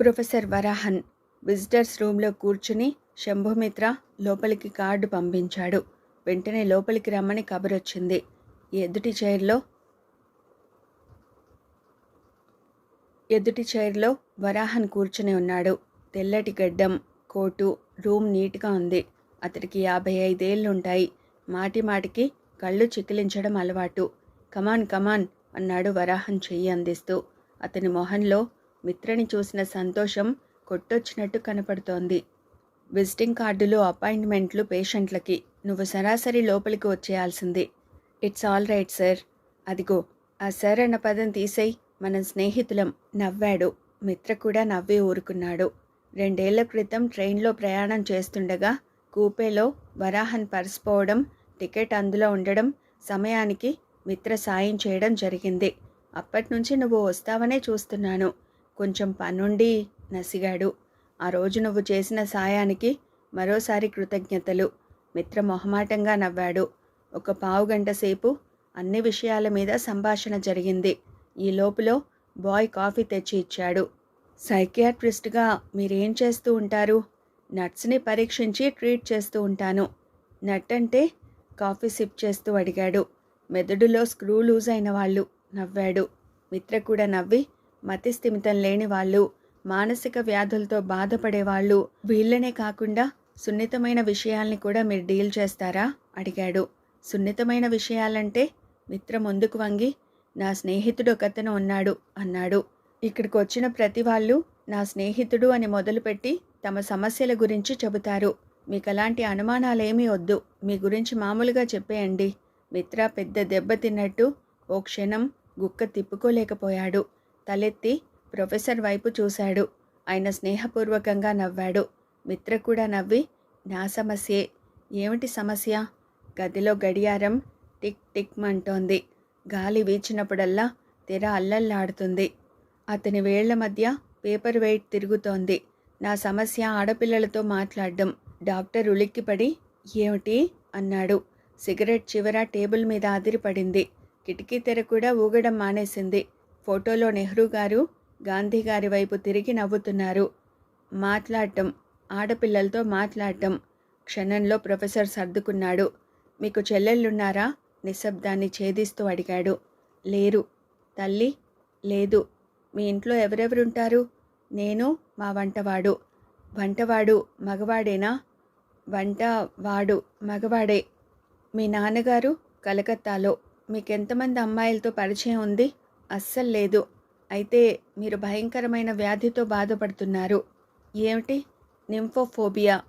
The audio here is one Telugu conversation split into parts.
ప్రొఫెసర్ వరాహన్ విజిటర్స్ రూమ్లో కూర్చుని శంభుమిత్ర లోపలికి కార్డు పంపించాడు. వెంటనే లోపలికి రమ్మని కబురొచ్చింది. ఎదుటి చైర్లో ఎదుటి చైర్లో వరాహన్ కూర్చుని ఉన్నాడు. తెల్లటి గడ్డం కోటు రూమ్ నీట్గా ఉంది. అతడికి యాభై ఐదేళ్ళుంటాయి మాటి మాటికి కళ్ళు చికిలించడం అలవాటు. కమాన్ కమాన్ అన్నాడు వరాహన్ చెయ్యి అందిస్తూ. అతని మొహంలో మిత్రని చూసిన సంతోషం కొట్టొచ్చినట్టు కనపడుతోంది. విజిటింగ్ కార్డులు అపాయింట్మెంట్లు పేషెంట్లకి. నువ్వు సరాసరి లోపలికి వచ్చేయాల్సింది. It's all right sir. అదిగో ఆ సార్ అన్న పదం తీసేయి. మనం స్నేహితులం నవ్వాడు. మిత్ర కూడా నవ్వి ఊరుకున్నాడు. రెండేళ్ళ క్రితం ట్రైన్లో ప్రయాణం చేస్తుండగా కూపేలో వరాహన్ పరిసిపోవడం టికెట్ అందులో ఉండడం సమయానికి మిత్ర సాయం చేయడం జరిగింది. అప్పటి నుంచి నువ్వు వస్తావనే చూస్తున్నాను. కొంచెం పనుండి నసిగాడు. ఆ రోజు నువ్వు చేసిన సాయానికి మరోసారి కృతజ్ఞతలు. మిత్ర మొహమాటంగా నవ్వాడు. ఒక పావు గంట సేపు అన్ని విషయాల మీద సంభాషణ జరిగింది. ఈ లోపులో బాయ్ కాఫీ తెచ్చి ఇచ్చాడు. సైకియాట్రిస్ట్గా మీరేం చేస్తూ ఉంటారు? నట్స్ని పరీక్షించి ట్రీట్ చేస్తూ ఉంటాను. నట్ అంటే కాఫీ సిప్ చేస్తూ అడిగాడు. మెదడులో స్క్రూ లూజ్ అయిన వాళ్ళు నవ్వాడు. మిత్ర కూడా నవ్వి మతి స్థిమితం లేని వాళ్ళు మానసిక వ్యాధులతో బాధపడేవాళ్ళు వీళ్ళనే కాకుండా సున్నితమైన విషయాల్ని కూడా మీరు డీల్ చేస్తారా? అడిగాడు. సున్నితమైన విషయాలంటే మిత్ర ముందుకు వంగి నా స్నేహితుడు ఒకతను ఉన్నాడు అన్నాడు. ఇక్కడికి వచ్చిన ప్రతి వాళ్ళు నా స్నేహితుడు అని మొదలుపెట్టి తమ సమస్యల గురించి చెబుతారు. మీకు అలాంటి అనుమానాలేమీ వద్దు. మీ గురించి మామూలుగా చెప్పేయండి. మిత్ర పెద్ద దెబ్బ తిన్నట్టు ఓ క్షణం గుక్క తిప్పుకోలేకపోయాడు. తలెత్తి ప్రొఫెసర్ వైపు చూశాడు. ఆయన స్నేహపూర్వకంగా నవ్వాడు. మిత్ర కూడా నవ్వి నా సమస్యే. ఏమిటి సమస్య? గదిలో గడియారం టిక్ టిక్ మంటోంది. గాలి వీచినప్పుడల్లా తెర అల్లల్లాడుతుంది. అతని వేళ్ళ మధ్య పేపర్ వెయిట్ తిరుగుతోంది. నా సమస్య ఆడపిల్లలతో మాట్లాడడం. డాక్టర్ ఉలిక్కిపడి ఏమిటి? అన్నాడు. సిగరెట్ చివర టేబుల్ మీద అదిరిపడింది. కిటికీ తెర కూడా ఊగడం మానేసింది. ఫోటోలో నెహ్రూ గారు గాంధీ గారి వైపు తిరిగి నవ్వుతున్నారు. మాట్లాడటం ఆడపిల్లలతో మాట్లాడటం క్షణంలో ప్రొఫెసర్ సర్దుకున్నాడు. మీకు చెల్లెళ్ళున్నారా? నిశ్శబ్దాన్ని ఛేదిస్తూ అడిగాడు. లేరు. తల్లి? లేదు. మీ ఇంట్లో ఎవరెవరుంటారు? నేను మా వంటవాడు. వంటవాడు మగవాడేనా? వంట వాడు మగవాడే. మీ నాన్నగారు? కలకత్తాలో. మీకెంతమంది అమ్మాయిలతో పరిచయం ఉంది? అస్సలు లేదు. అయితే మీరు భయంకరమైన వ్యాధితో బాధపడుతున్నారు. ఏమిటి? నింఫోఫోబియా.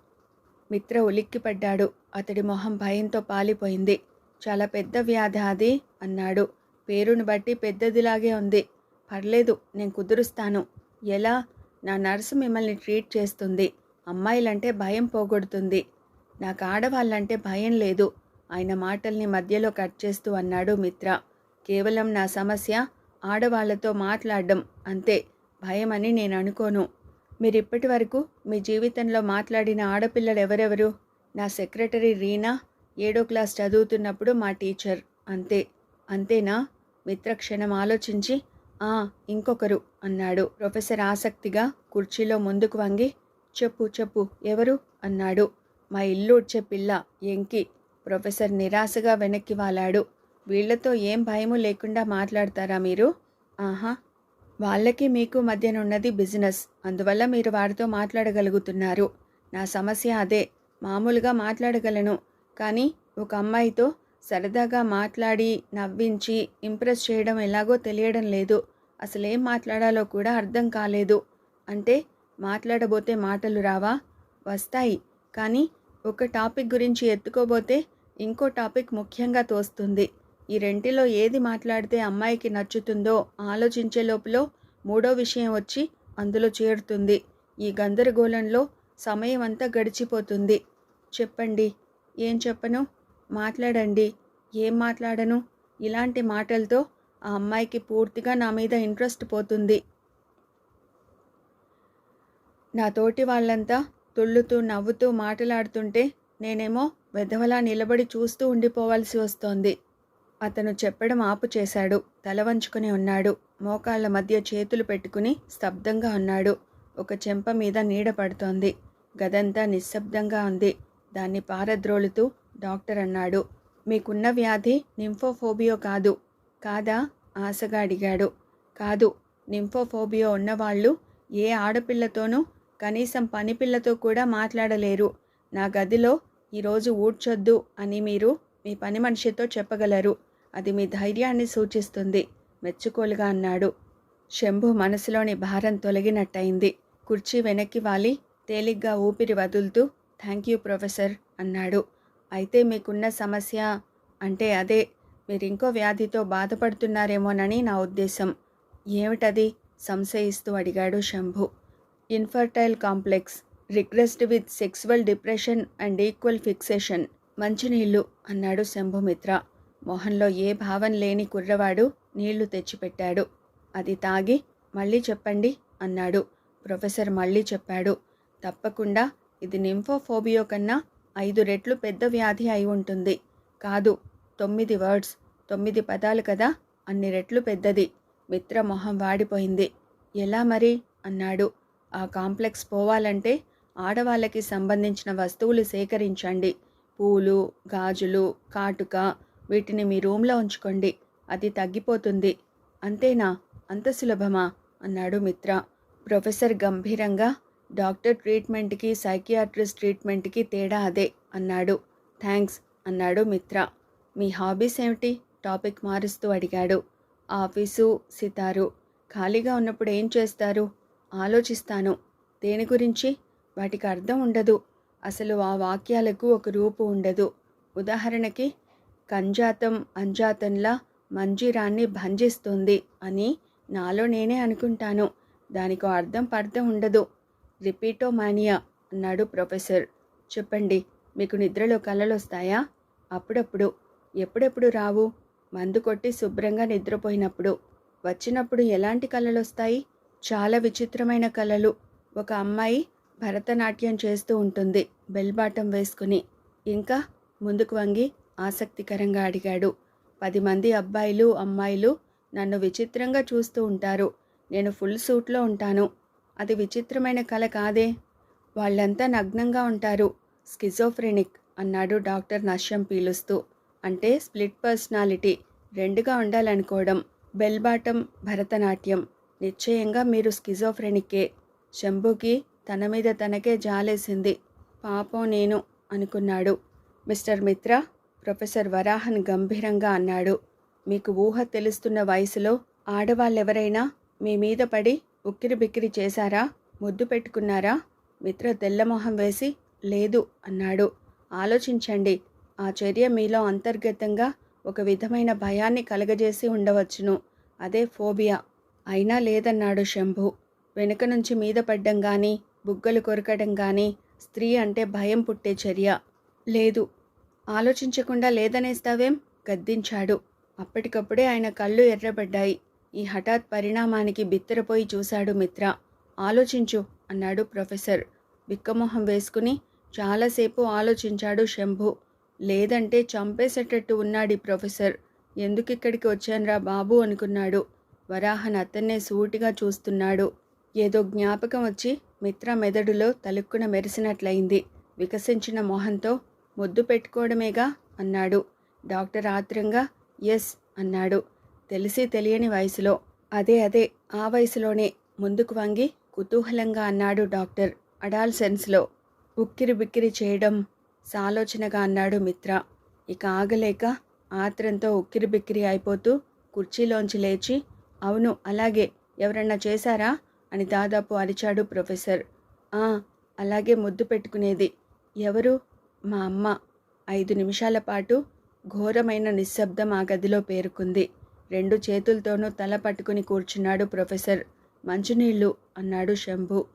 మిత్ర ఉలిక్కిపడ్డాడు. అతడి మొహం భయంతో పాలిపోయింది. చాలా పెద్ద వ్యాధి అది అన్నాడు. పేరును బట్టి పెద్దదిలాగే ఉంది. పర్లేదు నేను కుదురుస్తాను. ఎలా? నా నర్సు మిమ్మల్ని ట్రీట్ చేస్తుంది. అమ్మాయిలంటే భయం పోగొడుతుంది. నాకు ఆడవాళ్ళంటే భయం లేదు. ఆయన మాటల్ని మధ్యలో కట్ చేస్తూ అన్నాడు మిత్ర. కేవలం నా సమస్య ఆడవాళ్ళతో మాట్లాడడం అంతే. భయమని నేను అనుకోను. మీరు ఇప్పటి వరకు మీ జీవితంలో మాట్లాడిన ఆడపిల్లలు ఎవరెవరు నా సెక్రటరీ రీనా ఏడో క్లాస్ చదువుతున్నప్పుడు మా టీచర్ అంతే. అంతేనా? మిత్రక్షణం ఆలోచించి ఆ ఇంకొకరు అన్నాడు. ప్రొఫెసర్ ఆసక్తిగా కుర్చీలో ముందుకు వంగి చెప్పు చెప్పు ఎవరు? అన్నాడు. మా ఇల్లు వచ్చే పిల్ల ఎంకి. ప్రొఫెసర్ నిరాశగా వెనక్కి వాలాడు. వీళ్ళతో ఏం భయము లేకుండా మాట్లాడతారా మీరు? ఆహా వాళ్ళకి మీకు మధ్యనున్నది బిజినెస్. అందువల్ల మీరు వారితో మాట్లాడగలుగుతున్నారు. నా సమస్య అదే. మామూలుగా మాట్లాడగలను. కానీ ఒక అమ్మాయితో సరదాగా మాట్లాడి నవ్వించి ఇంప్రెస్ చేయడం ఎలాగో తెలియడం లేదు. అసలేం మాట్లాడాలో కూడా అర్థం కాలేదు. అంటే మాట్లాడబోతే మాటలు రావా? వస్తాయి. కానీ ఒక టాపిక్ గురించి ఎత్తుకోబోతే ఇంకో టాపిక్ ముఖ్యంగా తోస్తుంది. ఈ రెంటిలో ఏది మాట్లాడితే అమ్మాయికి నచ్చుతుందో ఆలోచించే లోపల మూడో విషయం వచ్చి అందులో చేరుతుంది. ఈ గందరగోళంలో సమయం అంతా గడిచిపోతుంది. చెప్పండి. ఏం చెప్పను? మాట్లాడండి. ఏం మాట్లాడను? ఇలాంటి మాటలతో ఆ అమ్మాయికి పూర్తిగా నా మీద ఇంట్రెస్ట్ పోతుంది. నా తోటి వాళ్ళంతా తుళ్ళుతూ నవ్వుతూ మాట్లాడుతుంటే నేనేమో వెధవలా నిలబడి చూస్తూ ఉండిపోవాల్సి వస్తోంది. అతను చెప్పడం ఆపు చేశాడు. తల వంచుకుని ఉన్నాడు. మోకాళ్ళ మధ్య చేతులు పెట్టుకుని స్తబ్దంగా ఉన్నాడు. ఒక చెంప మీద నీడ పడుతోంది. గదంతా నిశ్శబ్దంగా ఉంది. దాన్ని పారద్రోలుతూ డాక్టర్ అన్నాడు. మీకున్న వ్యాధి నింఫోఫోబియో కాదు. కాదా? ఆశగా అడిగాడు. కాదు. నింఫోఫోబియో ఉన్నవాళ్ళు ఏ ఆడపిల్లతోనూ కనీసం పనిపిల్లతో కూడా మాట్లాడలేరు. నా గదిలో ఈరోజు ఊడ్చొద్దు అని మీరు మీ పని మనిషితో చెప్పగలరు. అది మీ ధైర్యాన్ని సూచిస్తుంది మెచ్చుకోలుగా అన్నాడు. శంభు మనసులోని భారం తొలగినట్టయింది. కుర్చీ వెనక్కి వాలి తేలిగ్గా ఊపిరి వదులుతూ థ్యాంక్ యూ ప్రొఫెసర్ అన్నాడు. అయితే మీకున్న సమస్య అంటే అదే మీరు ఇంకో వ్యాధితో బాధపడుతున్నారేమోనని నా ఉద్దేశం. ఏమిటది? సంశయిస్తూ అడిగాడు Shambhu. Infertile complex regressed with sexual depression and equal fixation మంచినీళ్ళు అన్నాడు శంభుమిత్ర. మొహంలో ఏ భావం లేని కుర్రవాడు నీళ్ళు తెచ్చిపెట్టాడు. అది తాగి మళ్ళీ చెప్పండి అన్నాడు. ప్రొఫెసర్ మళ్ళీ చెప్పాడు. తప్పకుండా ఇది నింఫోఫోబియో కన్నా ఐదు రెట్లు పెద్ద వ్యాధి అయి ఉంటుంది. కాదు తొమ్మిది వర్డ్స్ తొమ్మిది పదాలు కదా అన్ని రెట్లు పెద్దది. మిత్ర మొహం వాడిపోయింది. ఎలా మరి? అన్నాడు. ఆ కాంప్లెక్స్ పోవాలంటే ఆడవాళ్ళకి సంబంధించిన వస్తువులు సేకరించండి. పూలు గాజులు కాటుక వీటిని మీ రూమ్లో ఉంచుకోండి. అది తగ్గిపోతుంది. అంతేనా? అంత సులభమా? అన్నాడు మిత్ర. ప్రొఫెసర్ గంభీరంగా డాక్టర్ ట్రీట్మెంట్కి సైకియాట్రిస్ట్ ట్రీట్మెంట్కి తేడా అదే అన్నాడు. థ్యాంక్స్ అన్నాడు మిత్ర. మీ హాబీస్ ఏమిటి? టాపిక్ మారుస్తూ అడిగాడు. ఆఫీసు సితారు. ఖాళీగా ఉన్నప్పుడు ఏం చేస్తారు? ఆలోచిస్తాను. దేని గురించి? వాటికి అర్థం ఉండదు. అసలు ఆ వాక్యాలకు ఒక రూపు ఉండదు. ఉదాహరణకి కంజాతం అంజాతంలా మంజీరాన్ని భంజిస్తుంది అని నాలో నేనే అనుకుంటాను. దానికో అర్థం పర్థం ఉండదు. రిపీటోమానియా అన్నాడు ప్రొఫెసర్. చెప్పండి మీకు నిద్రలో కలలు వస్తాయా అప్పుడప్పుడు. ఎప్పుడెప్పుడు రావు? మందు కొట్టి శుభ్రంగా నిద్రపోయినప్పుడు. వచ్చినప్పుడు ఎలాంటి కళలు వస్తాయి చాలా విచిత్రమైన కళలు ఒక అమ్మాయి భరతనాట్యం చేస్తూ ఉంటుంది బెల్బాటం వేసుకుని. ఇంకా ముందుకు వంగి ఆసక్తికరంగా అడిగాడు. పది మంది అబ్బాయిలు అమ్మాయిలు నన్ను విచిత్రంగా చూస్తూ ఉంటారు. నేను ఫుల్ సూట్లో ఉంటాను. అది విచిత్రమైన కళ కాదే. వాళ్ళంతా నగ్నంగా ఉంటారు. స్కిజోఫ్రెనిక్ అన్నాడు డాక్టర్ నశ్యం పీలుస్తూ. అంటే స్ప్లిట్ పర్సనాలిటీ రెండుగా ఉండాలనుకోవడం. బెల్బాటం భరతనాట్యం. నిశ్చయంగా మీరు స్కిజోఫ్రెనిక్కే. శంభుకి తన మీద తనకే జాలేసింది. పాపం నేను అనుకున్నాడు మిస్టర్ మిత్ర. ప్రొఫెసర్ వరాహన్ గంభీరంగా అన్నాడు. మీకు ఊహ తెలుస్తున్న వయసులో ఆడవాళ్ళెవరైనా మీ మీద పడి ఉక్కిరి బిక్కిరి చేశారా? ముద్దు పెట్టుకున్నారా? మిత్ర తెల్లమొహం వేసి లేదు అన్నాడు. ఆలోచించండి. ఆ చర్య మీలో అంతర్గతంగా ఒక విధమైన భయాన్ని కలగజేసి ఉండవచ్చును. అదే ఫోబియా. అయినా లేదన్నాడు శంభు. వెనుక నుంచి మీద పడ్డం కానీ బుగ్గలు కొరకడం కానీ స్త్రీ అంటే భయం పుట్టే చర్య. లేదు ఆలోచించకుండా లేదనేస్తావేం? గద్దించాడు. అప్పటికప్పుడే ఆయన కళ్ళు ఎర్రబడ్డాయి. ఈ హఠాత్ పరిణామానికి బిత్తరపోయి చూశాడు మిత్ర. ఆలోచించు అన్నాడు ప్రొఫెసర్. బిక్కమొహం వేసుకుని చాలాసేపు ఆలోచించాడు శంభు. లేదంటే చంపేసేటట్టు ఉన్నాడు ప్రొఫెసర్. ఎందుకు ఇక్కడికి వచ్చానురా బాబు అనుకున్నాడు. వరాహన్ అతన్నే సూటిగా చూస్తున్నాడు. ఏదో జ్ఞాపకం వచ్చి మిత్ర మెదడులో తలుక్కున మెరిసినట్లయింది. వికసించిన మొహంతో ముద్దు పెట్టుకోవడమేగా? అన్నాడు. డాక్టర్ ఆత్రంగా ఎస్ అన్నాడు. తెలిసి తెలియని వయసులో. అదే అదే ఆ వయసులోనే ముందుకు వంగి కుతూహలంగా అన్నాడు డాక్టర్ అడాల్ సెన్స్లో. ఉక్కిరి బిక్కిరి చేయడం సాలోచనగా అన్నాడు మిత్ర. ఇక ఆగలేక ఆత్రంతో ఉక్కిరి బిక్కిరి అయిపోతూ కుర్చీలోంచి లేచి అవును అలాగే ఎవరన్నా చేశారా? అని దాదాపు అరిచాడు ప్రొఫెసర్. ఆ అలాగే ముద్దు పెట్టుకునేది. ఎవరు? మా అమ్మ ఐదు నిమిషాల పాటు ఘోరమైన నిశ్శబ్దం ఆ గదిలో పేరుకుంది. రెండు చేతులతోనూ తల పట్టుకుని కూర్చున్నాడు ప్రొఫెసర్. మంచినీళ్ళు అన్నాడు శంభు.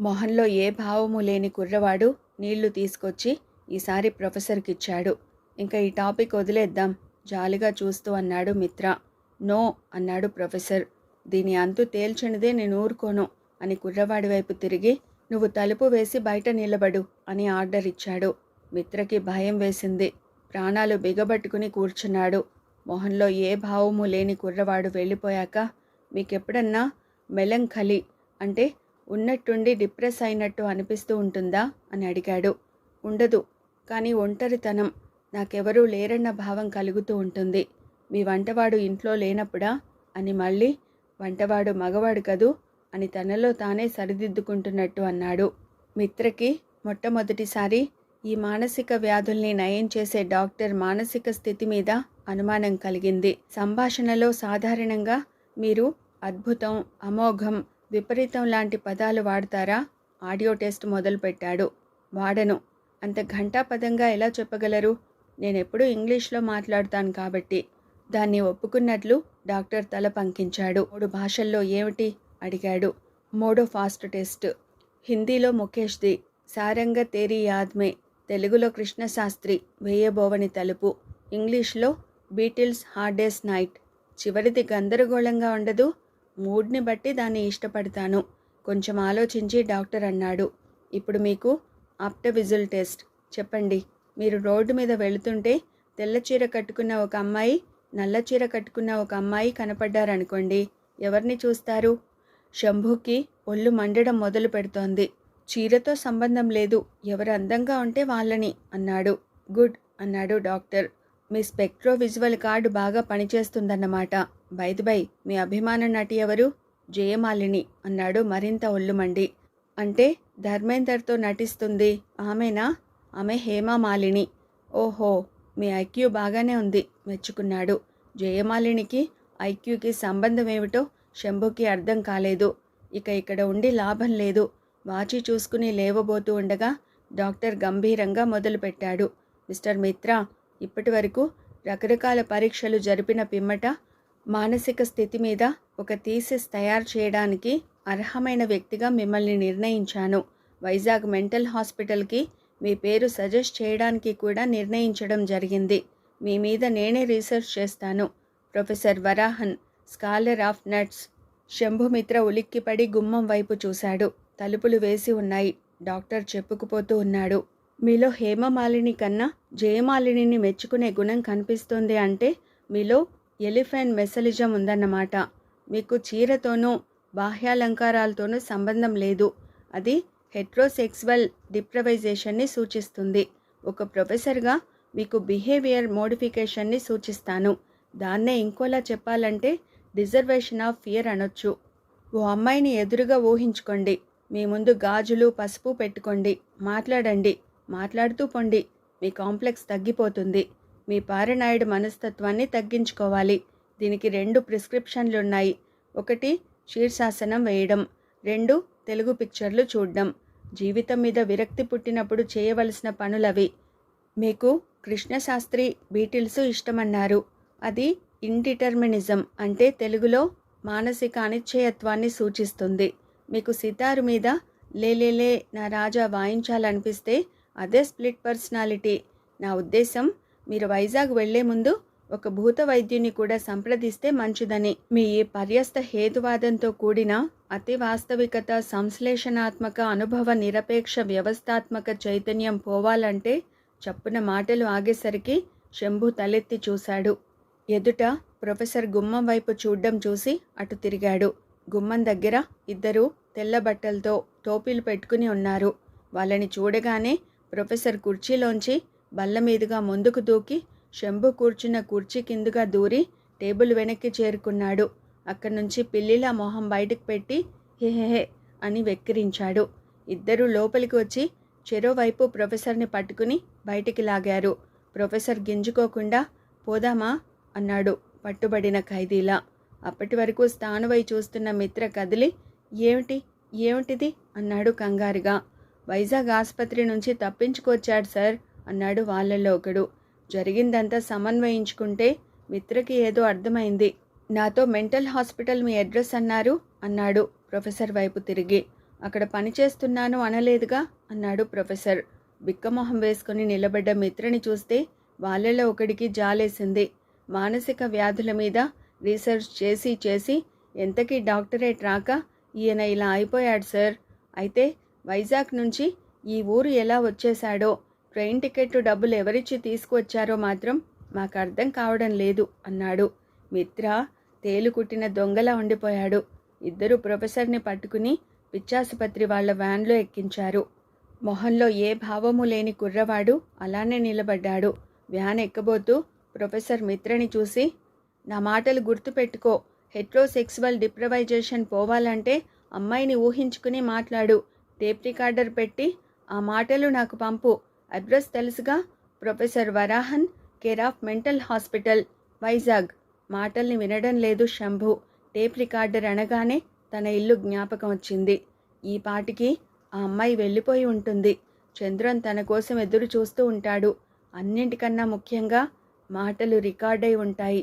మొహంలో ఏ భావము లేని కుర్రవాడు నీళ్ళు తీసుకొచ్చి ఈసారి ప్రొఫెసర్కి ఇచ్చాడు ఇంకా ఈ టాపిక్ వదిలేద్దాం జాలిగా చూస్తూ అన్నాడు మిత్ర. నో అన్నాడు ప్రొఫెసర్. దీని అంతు తేల్చనిదే నేను ఊరుకోను అని కుర్రవాడి వైపు తిరిగి నువ్వు తలుపు వేసి బయట నిలబడు అని ఆర్డర్ ఇచ్చాడు. మిత్రకి భయం వేసింది. ప్రాణాలు బిగబట్టుకుని కూర్చున్నాడు. మొహంలో ఏ భావము లేని కుర్రవాడు వెళ్ళిపోయాక మీకెప్పుడన్నా మెలంఖలి అంటే ఉన్నట్టుండి డిప్రెస్ అయినట్టు అనిపిస్తూ ఉంటుందా? అని అడిగాడు. ఉండదు. కానీ ఒంటరితనం. నాకెవరూ లేరన్న భావం కలుగుతూ ఉంటుంది. మీ వంటవాడు ఇంట్లో లేనప్పుడా? అని మళ్ళీ వంటవాడు మగవాడు కదూ? అని తనలో తానే సరిదిద్దుకుంటున్నట్టు అన్నాడు. మిత్రకి మొట్టమొదటిసారి ఈ మానసిక వ్యాధుల్ని నయం చేసే డాక్టర్ మానసిక స్థితి మీద అనుమానం కలిగింది. సంభాషణలో సాధారణంగా మీరు అద్భుతం అమోఘం విపరీతం లాంటి పదాలు వాడతారా? ఆడియో టెస్ట్ మొదలుపెట్టాడు. వాడను. అంత ఘంటాపదంగా ఎలా చెప్పగలరు? నేనెప్పుడూ ఇంగ్లీష్లో మాట్లాడతాను కాబట్టి. దాన్ని ఒప్పుకున్నట్లు డాక్టర్ తల పంకించాడు. మూడు భాషల్లో ఏమిటి? అడిగాడు. మూడో ఫాస్ట్ టెస్ట్. హిందీలో ముఖేష్ది. సారంగ తేరీ యాద్మే. తెలుగులో కృష్ణశాస్త్రి వేయబోవని తలుపు. ఇంగ్లీష్లో బీటిల్స్ హార్డేస్ నైట్. చివరిది గందరగోళంగా ఉండదు. మూడ్ని బట్టి దాన్ని ఇష్టపడతాను. కొంచెం ఆలోచించి డాక్టర్ అన్నాడు. ఇప్పుడు మీకు ఆప్టవిజుల్ టెస్ట్. చెప్పండి. మీరు రోడ్డు మీద వెళుతుంటే తెల్ల చీర కట్టుకున్న ఒక అమ్మాయి నల్ల చీర కట్టుకున్న ఒక అమ్మాయి కనపడ్డారనుకోండి. ఎవరిని చూస్తారు? శంభుకి ఒళ్ళు మండడం మొదలు పెడుతోంది చీరతో సంబంధం లేదు. ఎవరు అందంగా ఉంటే వాళ్ళని అన్నాడు. గుడ్ అన్నాడు డాక్టర్. మీ స్పెక్ట్రో విజువల్ కార్డు బాగా పనిచేస్తుందన్నమాట. బై మీ అభిమాన నటి ఎవరు? జయమాలిని అన్నాడు మరింత ఒళ్ళుమండి. అంటే ధర్మేందర్తో నటిస్తుంది. ఆమెనా? ఆమె హేమామాలిని ఓహో మీ ఐక్యూ బాగానే ఉంది మెచ్చుకున్నాడు. జయమాలినికి ఐక్యూకి సంబంధం ఏమిటో శంభుకి అర్థం కాలేదు. ఇక ఇక్కడ ఉండి లాభం లేదు. వాచి చూసుకుని లేవబోతూ ఉండగా డాక్టర్ గంభీరంగా మొదలుపెట్టాడు. మిస్టర్ మిత్రా ఇప్పటి వరకు రకరకాల పరీక్షలు జరిపిన పిమ్మట మానసిక స్థితి మీద ఒక థీసిస్ తయారు చేయడానికి అర్హమైన వ్యక్తిగా మిమ్మల్ని నిర్ణయించాను. వైజాగ్ మెంటల్ హాస్పిటల్కి మీ పేరు సజెస్ట్ చేయడానికి కూడా నిర్ణయించడం జరిగింది. మీ మీద నేనే రీసెర్చ్ చేస్తాను. Professor Varahan scholar of nuts Shambhumitra ఉలిక్కిపడి గుమ్మం వైపు చూశాడు. తలుపులు వేసి ఉన్నాయి. డాక్టర్ చెప్పుకుపోతూ ఉన్నాడు. మీలో హేమమాలిని కన్నా జయమాలిని మెచ్చుకునే గుణం కనిపిస్తుంది అంటే మీలో ఎలిఫెంట్ మెసలిజం ఉందన్నమాట. మీకు చీరతోనూ బాహ్యాలంకారాలతోనూ సంబంధం లేదు. అది హెట్రోసెక్సువల్ డిప్రవైజేషన్ని సూచిస్తుంది. ఒక ప్రొఫెసర్గా మీకు బిహేవియర్ మోడిఫికేషన్ని సూచిస్తాను. దాన్నే ఇంకోలా చెప్పాలంటే డిజర్వేషన్ ఆఫ్ ఫియర్ అనొచ్చు. ఓ అమ్మాయిని ఎదురుగా ఊహించుకోండి. మీ ముందు గాజులు పసుపు పెట్టుకోండి. మాట్లాడండి. మాట్లాడుతూ పొండి. మీ కాంప్లెక్స్ తగ్గిపోతుంది. మీ పారనాయుడు మనస్తత్వాన్ని తగ్గించుకోవాలి. దీనికి రెండు ప్రిస్క్రిప్షన్లు ఉన్నాయి ఒకటి శీర్షాసనం వేయడం. రెండు తెలుగు పిక్చర్లు చూడడం. జీవితం మీద విరక్తి పుట్టినప్పుడు చేయవలసిన పనులవి. మీకు కృష్ణశాస్త్రి బీటిల్స్ ఇష్టమన్నారు. అది ఇండిటర్మినిజం అంటే తెలుగులో మానసిక అనిశ్చయత్వాన్ని సూచిస్తుంది. మీకు సితారు మీద లేలేలే నా రాజా వాయించాలనిపిస్తే అదే స్ప్లిట్ పర్సనాలిటీ. నా ఉద్దేశం మీరు వైజాగ్ వెళ్ళే ముందు ఒక భూత వైద్యుని కూడా సంప్రదిస్తే మంచిదని. మీ ఈ పర్యస్త హేతువాదంతో కూడిన అతి వాస్తవికత సంశ్లేషణాత్మక అనుభవ నిరపేక్ష వ్యవస్థాత్మక చైతన్యం పోవాలంటే చప్పున మాటలు ఆగేసరికి శంభు తలెత్తి చూశాడు. ఎదుట ప్రొఫెసర్ గుమ్మం వైపు చూడ్డం చూసి అటు తిరిగాడు. గుమ్మం దగ్గర ఇద్దరు తెల్ల బట్టలతో టోపీలు పెట్టుకుని ఉన్నారు. వాళ్ళని చూడగానే ప్రొఫెసర్ కుర్చీలోంచి బల్ల మీదుగా ముందుకు దూకి శంభు కూర్చున్న కుర్చీ కిందుగా దూరి టేబుల్ వెనక్కి చేరుకున్నాడు. అక్కడి నుంచి పిల్లిలా మొహం బయటకు పెట్టి హెహెహే అని వెక్కిరించాడు. ఇద్దరూ లోపలికి వచ్చి చెరోవైపు ప్రొఫెసర్ని పట్టుకుని బయటికి లాగారు. ప్రొఫెసర్ గింజుకోకుండా పోదామా? అన్నాడు పట్టుబడిన ఖైదీలా. అప్పటి వరకు స్థానువై చూస్తున్న మిత్ర కదిలి ఏమిటి? ఏమిటిది? అన్నాడు కంగారుగా. వైజాగ్ ఆసుపత్రి నుంచి తప్పించుకొచ్చాడు సార్ అన్నాడు వాళ్ళల్లో ఒకడు. జరిగిందంతా సమన్వయించుకుంటే మిత్రకి ఏదో అర్థమైంది. నాతో మెంటల్ హాస్పిటల్ మీ అడ్రస్ అన్నారు అన్నాడు ప్రొఫెసర్ వైపు తిరిగి. అక్కడ పనిచేస్తున్నాను అనలేదుగా అన్నాడు ప్రొఫెసర్. బిక్కమొహం వేసుకుని నిలబడ్డ మిత్రని చూస్తే వాళ్ళలో ఒకడికి జాలేసింది. మానసిక వ్యాధుల మీద రీసెర్చ్ చేసి చేసి ఎంతకీ డాక్టరేట్ రాక ఈయన ఇలా అయిపోయాడు సార్. అయితే వైజాగ్ నుంచి ఈ ఊరు ఎలా వచ్చేశాడో ట్రైన్ టికెట్ డబ్బులు ఎవరిచ్చి తీసుకువచ్చారో మాత్రం మాకు అర్థం కావడం లేదు అన్నాడు. మిత్ర తేలు కుట్టిన దొంగలా ఉండిపోయాడు. ఇద్దరు ప్రొఫెసర్ని పట్టుకుని పిచ్చాసుపత్రి వాళ్ళ వ్యాన్లో ఎక్కించారు. మొహంలో ఏ భావము లేని కుర్రవాడు అలానే నిలబడ్డాడు. వ్యాన్ ఎక్కబోతూ ప్రొఫెసర్ మిత్రని చూసి నా మాటలు గుర్తుపెట్టుకో హెట్రోసెక్సువల్ డిప్రవైజేషన్ పోవాలంటే అమ్మాయిని ఊహించుకుని మాట్లాడు. టేప్ రికార్డర్ పెట్టి ఆ మాటలు నాకు పంపు. అడ్రస్ తెలుసుగా? Professor Varahan care of mental hospital Vizag. మాటల్ని వినడం లేదు శంభు. టేప్ రికార్డర్ అనగానే తన ఇల్లు జ్ఞాపకం వచ్చింది. ఈ పాటికి ఆ అమ్మాయి వెళ్ళిపోయి ఉంటుంది. చంద్రన్ తన కోసం ఎదురు చూస్తూ ఉంటాడు. అన్నింటికన్నా ముఖ్యంగా మాటలు రికార్డై ఉంటాయి.